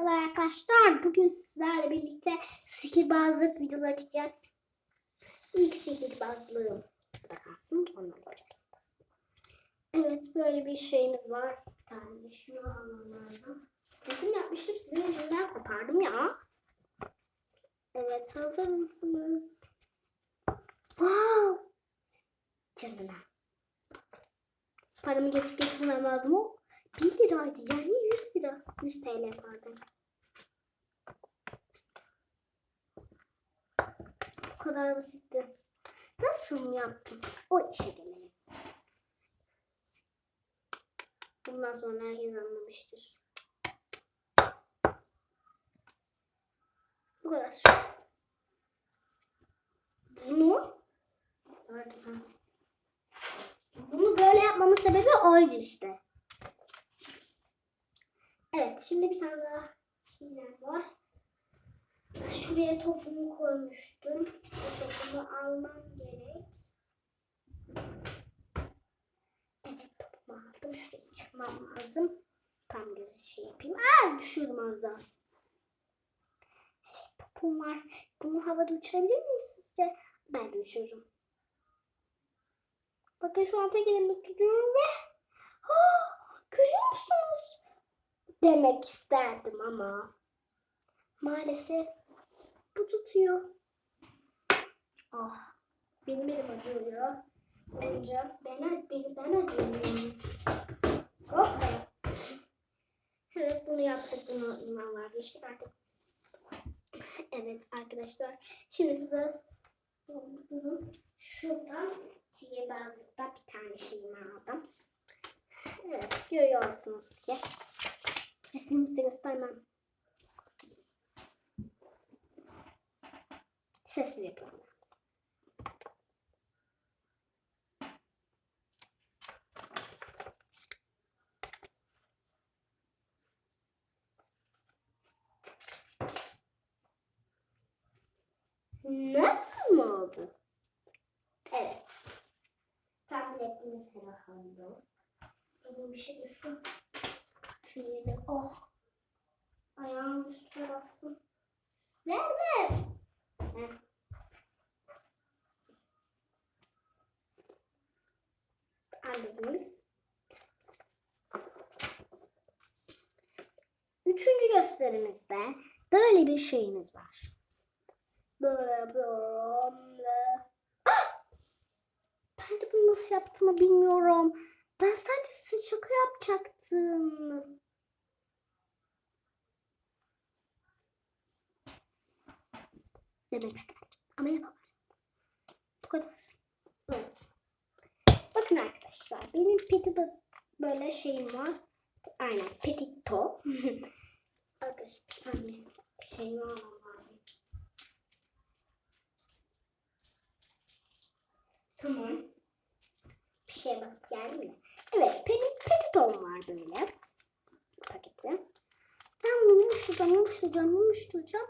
Merhabalar arkadaşlar. Bugün sizlerle birlikte sihirbazlık videoları çekeceğiz. İlk sihirbazlığım. Kalsın. Ondan göreceğiz. Evet böyle bir şeyimiz var. Bir tane de şunu almam lazım. Resim yapmıştım sizin yüzünden kopardım ya. Evet hazır mısınız? Wow. Canına. Paramı getir getirmem lazım o. 1 liraydı yani 100 lira. 100 TL pardon. Bu kadar basitti. Nasıl yaptım? O işe gelelim. Bundan sonra herkes anlamıştır. Bu kadar. Bunu. Bunu böyle yapmamın sebebi oydu işte. Evet şimdi bir tane daha şeyler var. Şuraya topumu koymuştum. Bu topumu almam gerek. Evet topumu aldım. Şuraya çıkmam lazım. Tam bir şey yapayım. Aa düşüyorum az daha. Evet topum var. Bunu havada uçurabilir miyim sizce? Ben de. Bakın şu an tek elimde tutuyorum ve oh? Demek isterdim ama maalesef bu tutuyor. Ah benim elim acıyor. Önce ben, ben, ben acıyorum. Hoppa. Evet bunu yaptık. Bunu, bundan vazgeçtik artık. Evet arkadaşlar. Şimdi size bunu şuradan sihirbazlıkta bir tane şeyimi aldım. Evet görüyorsunuz ki. Resmimi size göstermem. Sessiz yapıyorum. Nasıl mı oldu? Evet. Tahmin ettiğiniz herhalde. Bugün bir şey düştü. Yeni. Oh. Ayağımın üstüne bastım. Nerede? Heh. Anladınız. Üçüncü gösterimizde böyle bir şeyimiz var. Böyle ve- Ah! Ben de bunu nasıl yaptığımı bilmiyorum. Ben sadece şaka yapacaktım. Demek isterdim. Ama yapamadım. Bu kadar. Evet. Bakın arkadaşlar. Benim petito böyle şeyim var. Aynen. Petito. arkadaşlar bir saniye. Bir şey almam. Tamam. Şeye bakıp geldi mi? Evet. Petit, petitom var böyle. Paketi. Ben bunu yumuşatacağım, yumuşatacağım, yumuşatacağım.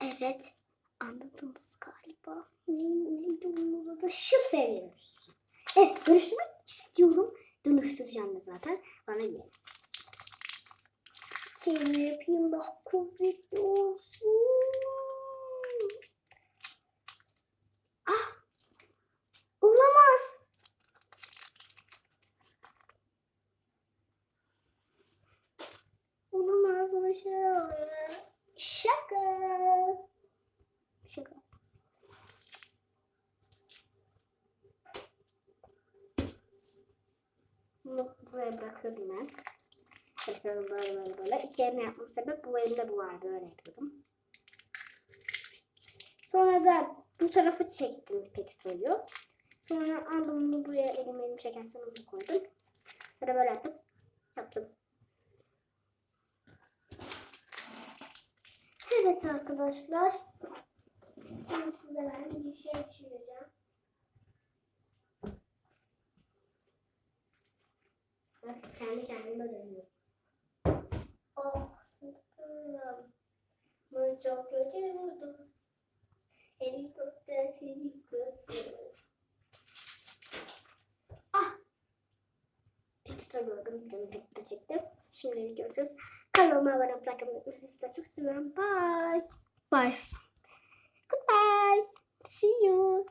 Evet. Anladınız galiba. Ne, neydi onun adı? Şıp dönüştüreceğim. Evet. Dönüştürmek istiyorum. Dönüştüreceğim de zaten. Bana gelin. Kelime yapayım daha kuvvetli olsun. Ah! Olamaz. Olamaz bana şey oluyor. Şaka. Şaka. Bunu buraya bırakıyordum ben. Yapıyorum böyle böyle böyle. İki elimle yapmam sebep bu elimde bu var. Böyle yapıyordum. Sonra da bu tarafı çektim petitoyu. Sonra aldım bunu buraya elim elim çekersen hızlı koydum. Sonra böyle yaptım. Yaptım. Evet arkadaşlar. Şimdi size ben bir şey düşüneceğim. Bak kendi kendime dönüyor. Oh sınıfım. Bunu çok kötü vurdum. Helikopter seni görüyoruz. Ah! Bir tutamıyorum. Canı tek de çektim. Şimdilik görüşürüz. Kanalıma abone olup like atmayı sizi de çok seviyorum. Bye. Bye. Goodbye. See you.